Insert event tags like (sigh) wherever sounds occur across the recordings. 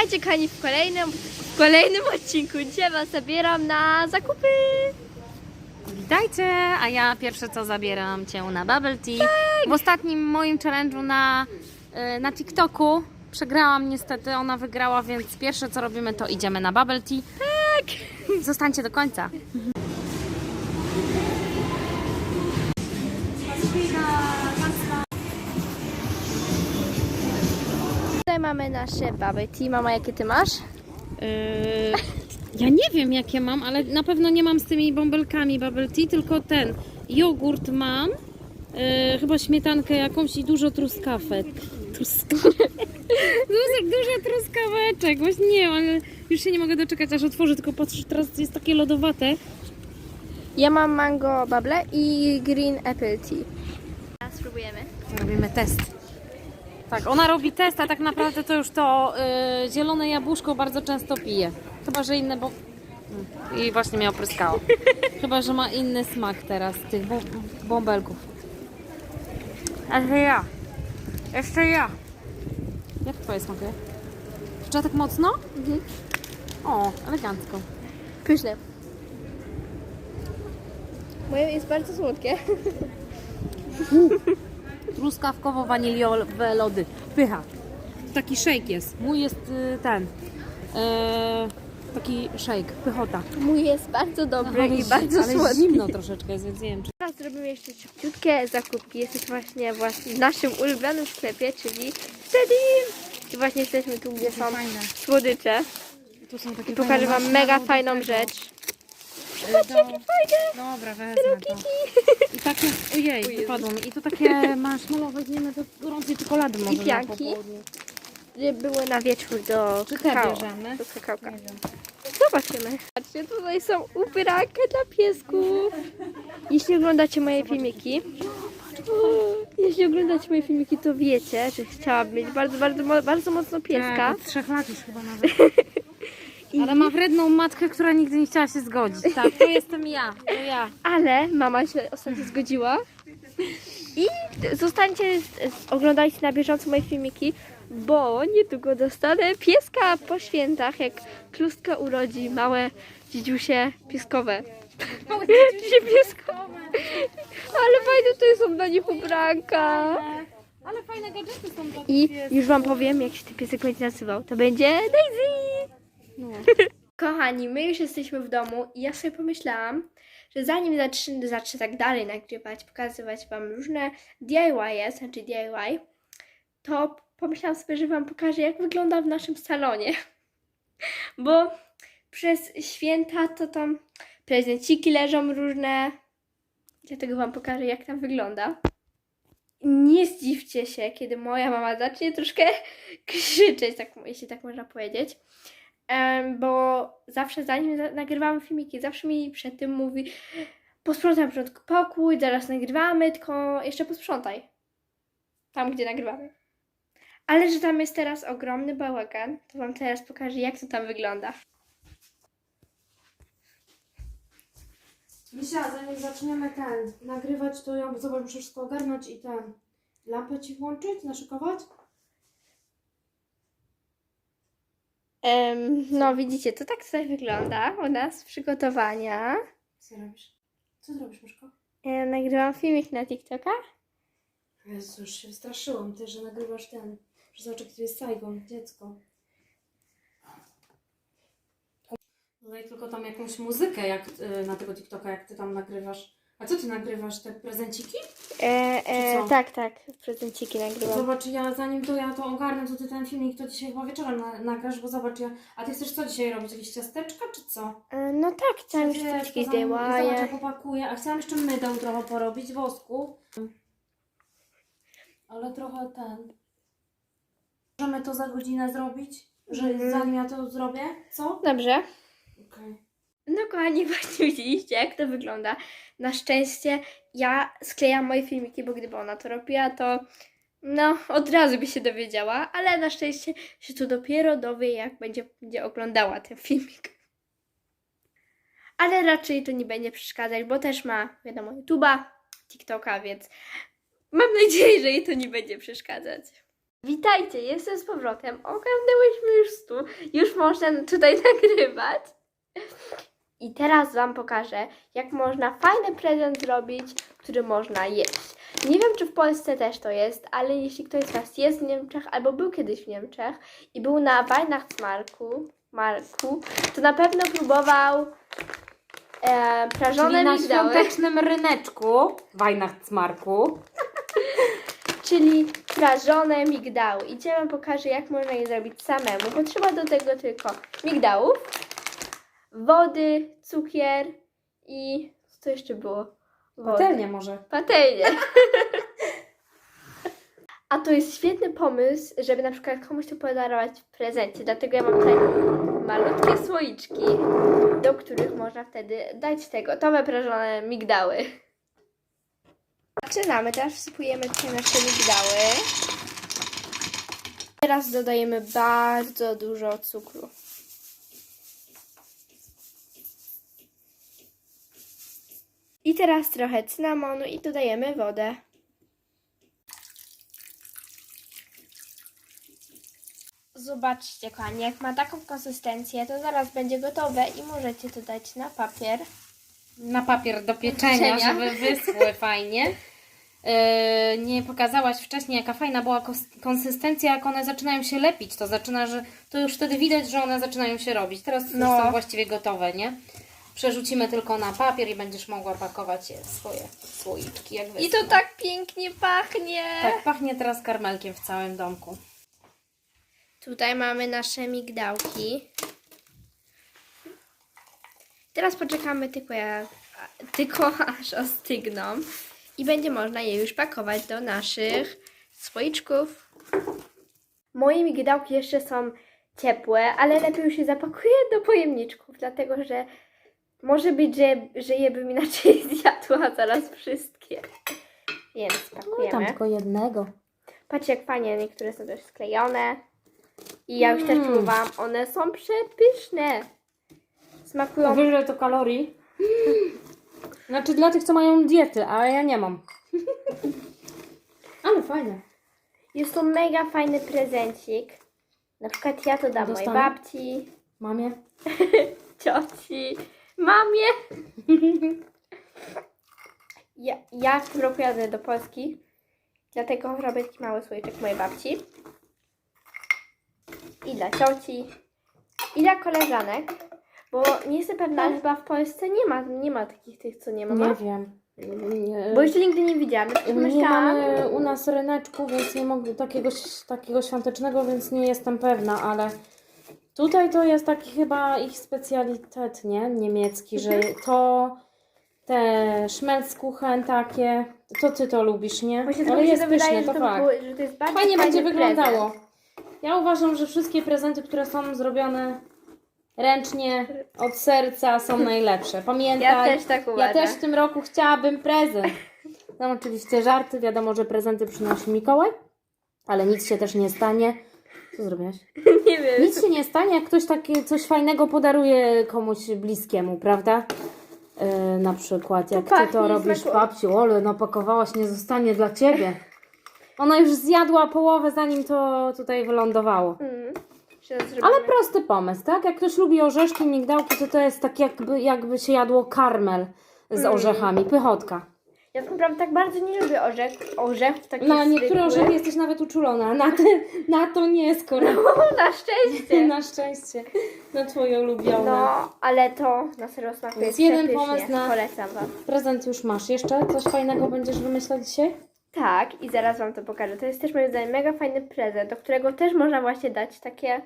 Witajcie kochani w kolejnym, w kolejnym odcinku. Dzisiaj Was zabieram na zakupy. Witajcie, a ja pierwsze co zabieram Cię na Bubble Tea. W ostatnim moim challenge'u na, y, na TikToku przegrałam niestety, ona wygrała, więc pierwsze co robimy to idziemy na Bubble Tea. Tak! Zostańcie do końca. Tutaj mamy nasze bubble tea. Mama, jakie Ty masz? Yy, ja nie wiem jakie mam, ale na pewno nie mam z tymi bąbelkami Bubble Tea, tylko ten jogurt mam. Yy, chyba śmietankę jakąś i dużo truskawek. Truskawek. (laughs) Dużo, dużo truskaweczek. Właśnie nie ale już się nie mogę doczekać, aż otworzę, tylko patrzę, teraz jest takie lodowate. Ja mam mango bubble i green apple tea. Teraz spróbujemy. Robimy test. Tak, ona robi test, a tak naprawdę to już to yy, zielone jabłuszko bardzo często pije. Chyba, że inne, bo... I właśnie mnie opryskało. (laughs) Chyba, że ma inny smak teraz tych bąbelków. Ale ja. Jeszcze ja. Jak twoje smakuje? Trzeba tak mocno? Mhm. O, elegancko. Pyszne. Moje jest bardzo słodkie. (laughs) Truskawkowo-waniliowe lody. Pycha. Taki shake jest. Mój jest y, ten. E, taki shake. Pychota. Mój jest bardzo dobry i bardzo ale słodki. zimno troszeczkę jest, więc nie wiem czy... Teraz zrobimy jeszcze szybciutkie zakupki. Jesteśmy właśnie, właśnie w naszym ulubionym sklepie, czyli Cedim. I właśnie jesteśmy tu, gdzie są słodycze. Tu są takie I pokażę fajne Wam mega fajną rzecz. Zobaczcie, Jakie fajne! Dobra, wezmę to. I takie, ojej, wypadło mi. I to takie marshmallow weźmiemy do gorącej czekolady może na popołudnie. Gdzie były na wieczór do Czy te kakao. bierzemy? Do kakałka. Nie wiem. Zobaczymy. Patrzcie, tutaj są ubranka dla piesków. Jeśli oglądacie moje filmiki, jeśli oglądacie moje filmiki, to wiecie, że chciałabym mieć bardzo, bardzo, mo- bardzo mocno pieska. Tak, od trzech lat już chyba (laughs) nawet. Ale ma wredną matkę, która nigdy nie chciała się zgodzić. Tak, to jestem ja. To ja. Ale mama się ostatnio zgodziła. I zostańcie, z- z- oglądajcie na bieżąco moje filmiki, bo niedługo dostanę pieska po świętach, jak klustka urodzi małe dziedziusie pieskowe. Dziedziusie (laughs) pieskowe. Ale fajne to są dla nich ubranka. Ale fajne gadżety są. I już wam powiem, jak się ten piesek będzie nazywał. To będzie Daisy. No. (laughs) Kochani, my już jesteśmy w domu i ja sobie pomyślałam, że zanim zacznę, zacznę tak dalej nagrywać, pokazywać Wam różne DIY, znaczy DIY, to pomyślałam sobie, że Wam pokażę, jak wygląda w naszym salonie. (laughs) Bo przez święta to tam prezenciki leżą różne, dlatego Wam pokażę, jak tam wygląda. Nie zdziwcie się, kiedy moja mama zacznie troszkę (laughs) krzyczeć, tak, jeśli tak można powiedzieć. Bo zawsze zanim za- nagrywamy filmiki, zawsze mi przed tym mówi posprzątaj na początku pokój, zaraz nagrywamy, tylko jeszcze posprzątaj. Tam, gdzie nagrywamy. Ale że tam jest teraz ogromny bałagan, to Wam teraz pokażę, jak to tam wygląda. Misia, zanim zaczniemy ten nagrywać, to ja zobacz, muszę wszystko ogarnąć i ten lampę ci włączyć, naszykować. Em, no widzicie, to tak tutaj wygląda u nas przygotowania. Co robisz? Co zrobisz, Myszko? Ja nagrywam filmik na TikToka. Jezu, już się wystraszyłam też, że nagrywasz ten. Że zobacz, jak tu jest Saigon, dziecko. Dodaj tylko tam jakąś muzykę jak, y, na tego TikToka, jak ty tam nagrywasz. A co ty nagrywasz? Te prezenciki? E, Czy e, tak, tak, prezenciki nagrywam. Zobacz, ja zanim to ja to ogarnę, to ty ten filmik to dzisiaj chyba wieczorem na, nagrasz, bo zobacz, ja... A ty chcesz co dzisiaj robić? Jakieś ciasteczka, czy co? E, no tak, chciałam Wiesz, jakieś to tam- Zobacz, DIY. jak opakuję. A chciałam jeszcze mydeł trochę porobić, wosku. Ale trochę ten... Możemy to za godzinę zrobić? Że Mhm. zanim ja to zrobię? Co? Dobrze. Okej. No kochani, (laughs) właśnie widzieliście jak to wygląda. Na szczęście ja sklejam moje filmiki, bo gdyby ona to robiła, to no od razu by się dowiedziała, ale na szczęście się to dopiero dowie, jak będzie, będzie oglądała ten filmik. Ale raczej to nie będzie przeszkadzać, bo też ma, wiadomo, YouTube'a, TikToka, więc mam nadzieję, że jej to nie będzie przeszkadzać. Witajcie, jestem z powrotem. Ogarnęłyśmy już stół. można tutaj (laughs) nagrywać. I teraz Wam pokażę, jak można fajny prezent zrobić, który można jeść. Nie wiem, czy w Polsce też to jest, ale jeśli ktoś z Was jest w Niemczech albo był kiedyś w Niemczech i był na Weihnachtsmarku, Marku, to na pewno próbował e, prażone Czyli na migdały. świątecznym ryneczku, Weihnachtsmarku. (laughs) czyli prażone migdały. I dzisiaj Wam pokażę, jak można je zrobić samemu. Potrzeba do tego tylko migdałów, wody, cukier i co jeszcze było? Wody. Patelnia może. Patelnię. (laughs) A to jest świetny pomysł, żeby na przykład komuś to podarować w prezencie. Dlatego ja mam tutaj malutkie słoiczki, do których można wtedy dać te gotowe prażone migdały. Zaczynamy. Teraz wsypujemy tutaj nasze migdały. Teraz dodajemy bardzo dużo cukru. I teraz trochę cynamonu i dodajemy wodę. Zobaczcie, kochani, jak ma taką konsystencję, to zaraz będzie gotowe i możecie to dać na papier. Na papier do pieczenia, pieczenia. żeby wyschły (laughs) fajnie. Yy, nie pokazałaś wcześniej, jaka fajna była konsystencja, jak one zaczynają się lepić. To zaczyna, że to już wtedy widać, że one zaczynają się robić. Teraz No. są właściwie gotowe, nie? Przerzucimy tylko na papier i będziesz mogła pakować je w swoje słoiczki. Jak I to tak pięknie pachnie! Tak, pachnie teraz karmelkiem w całym domku. Tutaj mamy nasze migdałki. Teraz poczekamy tylko, ja, tylko aż ostygną i będzie można je już pakować do naszych słoiczków. Moje migdałki jeszcze są ciepłe, ale lepiej już je zapakuję do pojemniczków, dlatego że może być, że, że je bym inaczej (laughs) zjadła zaraz wszystkie. Więc pakujemy. jednego. Patrzcie jak fajnie, niektóre są też sklejone. I ja już też Mm. próbowałam, one są przepyszne. Smakują. Ile to kalorii? Znaczy dla tych, co mają diety, a ja nie mam. Ale fajne. Jest to mega fajny prezencik. Na przykład ja to dam mojej Dostanę? babci, Mamie? (laughs) cioci, mamie. (laughs) Ja, ja w tym roku jadę do Polski, dlatego robię taki mały słoiczek mojej babci. I dla cioci, i dla koleżanek, bo nie jestem pewna, ale chyba w Polsce nie ma, nie ma takich tych, co nie ma. Nie wiem. Nie, Bo jeszcze nigdy nie widziałam. nie Myślałam, mamy u nas ryneczku, więc nie mogę takiego, takiego świątecznego, więc nie jestem pewna, ale tutaj to jest taki chyba ich specjalitet, nie? Niemiecki, że Mhm. to te szmelckuchen takie, to ty to lubisz, nie? Właśnie Ale mi się jest to pyszne, wydaje, że to to, fakt. było, że to jest bardzo Fajnie fajny będzie prezent. wyglądało. Ja uważam, że wszystkie prezenty, które są zrobione ręcznie, od serca są (laughs) najlepsze. Pamiętaj, Ja też tak ja uważam. też w tym roku chciałabym prezent. No oczywiście żarty, wiadomo, że prezenty przynosi Mikołaj, ale nic się też nie stanie. Co zrobiłaś? (laughs) Nie wiem. Nic się nie stanie, jak ktoś takie coś fajnego podaruje komuś bliskiemu, prawda? Yy, na przykład, jak ty to robisz, smakuje. babciu, ole, napakowałaś, nie zostanie dla ciebie. Ona już zjadła połowę, zanim to tutaj wylądowało. Mm. Zrobimy- Ale prosty pomysł, tak? Jak ktoś lubi orzeszki, migdałki, to to jest tak jakby, jakby się jadło karmel z Mm. orzechami, pychotka. Ja naprawdę tak bardzo nie lubię orzech, orzechów takich Na niektóre zwykłych. orzechy jesteś nawet uczulona, na, te, na to nie skoro. (laughs) Na szczęście. (laughs) Na szczęście, na twoje ulubione. No, ale to na serio smakuje Więc jeden przepysznie. pomysł na- Polecam Wam. Prezent już masz. Jeszcze coś fajnego będziesz wymyślać dzisiaj? Tak, i zaraz Wam to pokażę. To jest też moim zdaniem mega fajny prezent, do którego też można właśnie dać takie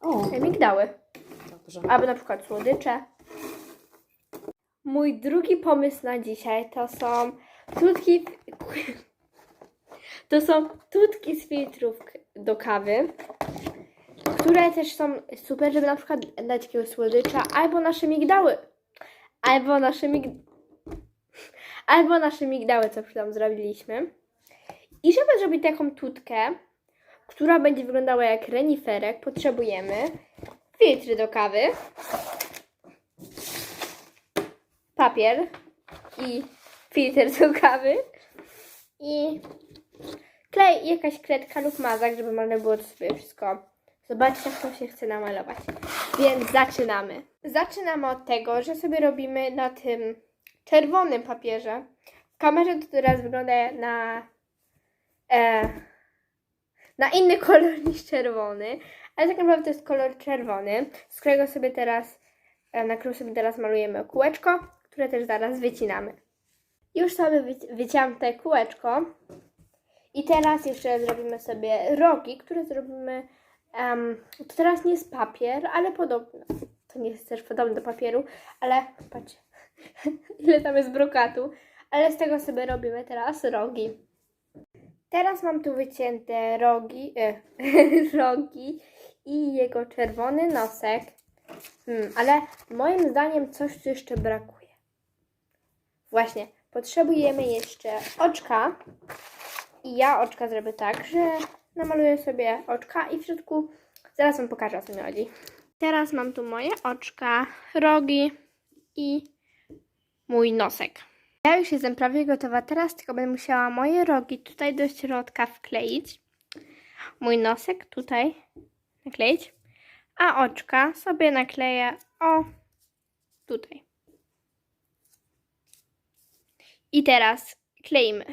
O, migdały. dobrze. Albo na przykład słodycze. Mój drugi pomysł na dzisiaj to są tutki. (laughs) To są tutki z filtrów do kawy, które też są super, żeby na przykład dać jakiegoś słodycza, albo nasze migdały. Albo nasze mig... (laughs) Albo nasze migdały, co chwilą zrobiliśmy. I żeby zrobić taką tutkę, która będzie wyglądała jak reniferek, potrzebujemy filtry do kawy, papier i filtr (laughs) do kawy i klej i jakaś kredka lub mazak, żeby można było sobie wszystko Zobaczcie, jak to się chce namalować. Więc zaczynamy. Zaczynamy od tego, że sobie robimy na tym czerwonym papierze. W kamerze to teraz wygląda na, e, na inny (laughs) kolor niż czerwony, ale tak naprawdę to jest kolor czerwony, z którego sobie teraz, e, na którym sobie teraz malujemy kółeczko, które też zaraz wycinamy. Już sobie wyci- wycięłam te kółeczko. I teraz jeszcze zrobimy sobie rogi, które zrobimy. em, to teraz nie jest papier, ale podobno. To nie jest też podobne do papieru, ale patrz, (laughs) ile tam jest brokatu. Ale z tego sobie robimy teraz rogi. Teraz mam tu wycięte rogi, e, (laughs) rogi i jego czerwony nosek. Hmm, ale moim zdaniem coś tu jeszcze brakuje. Właśnie, potrzebujemy jeszcze oczka. I ja oczka zrobię tak, że namaluję sobie oczka i w środku zaraz Wam pokażę o co mi chodzi. Teraz mam tu moje oczka, rogi i mój nosek. Ja już jestem prawie gotowa. Teraz tylko będę musiała moje rogi tutaj do środka wkleić. Mój nosek tutaj nakleić. A oczka sobie nakleję o tutaj. I teraz kleimy.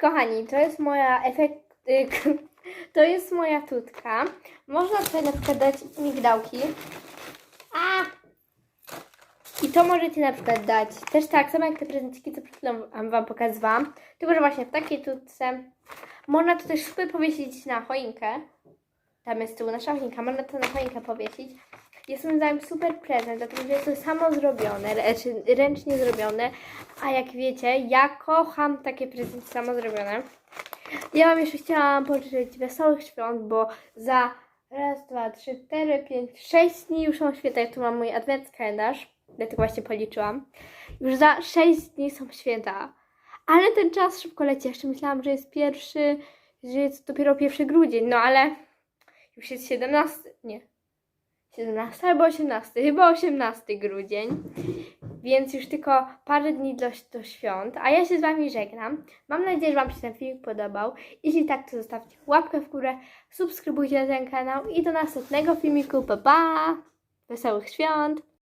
Kochani, to jest moja efekt. y, (laughs) To jest moja tutka. Można tutaj na przykład dać migdałki. A! I to możecie na przykład dać też tak samo jak te prezenciki, co przed chwilą wam- pokazywałam. Tylko, że właśnie w takiej tutce można to też super powiesić na choinkę. Tam jest tyłu nasza choinka, można to na choinkę powiesić. Jest moim zdaniem super prezent, dlatego że jest to samo zrobione, rę- czy ręcznie zrobione. A jak wiecie, ja kocham takie prezenty samo zrobione. Ja Wam jeszcze chciałam pożyczyć wesołych świąt, bo za raz, dwa, trzy, cztery, pięć, sześć dni już są święta. Ja tu mam mój advent kalendarz, dlatego właśnie policzyłam. Już za sześć dni są święta. Ale ten czas szybko leci. Jeszcze myślałam, że jest pierwszy, że jest dopiero pierwszy grudzień, no ale już jest 17, nie, 17 albo 18, chyba 18 grudzień, więc już tylko parę dni do, do świąt, a ja się z Wami żegnam. Mam nadzieję, że Wam się ten film podobał. Jeśli tak, to zostawcie łapkę w górę, subskrybujcie ten kanał i do następnego filmiku. Pa, pa! Wesołych świąt!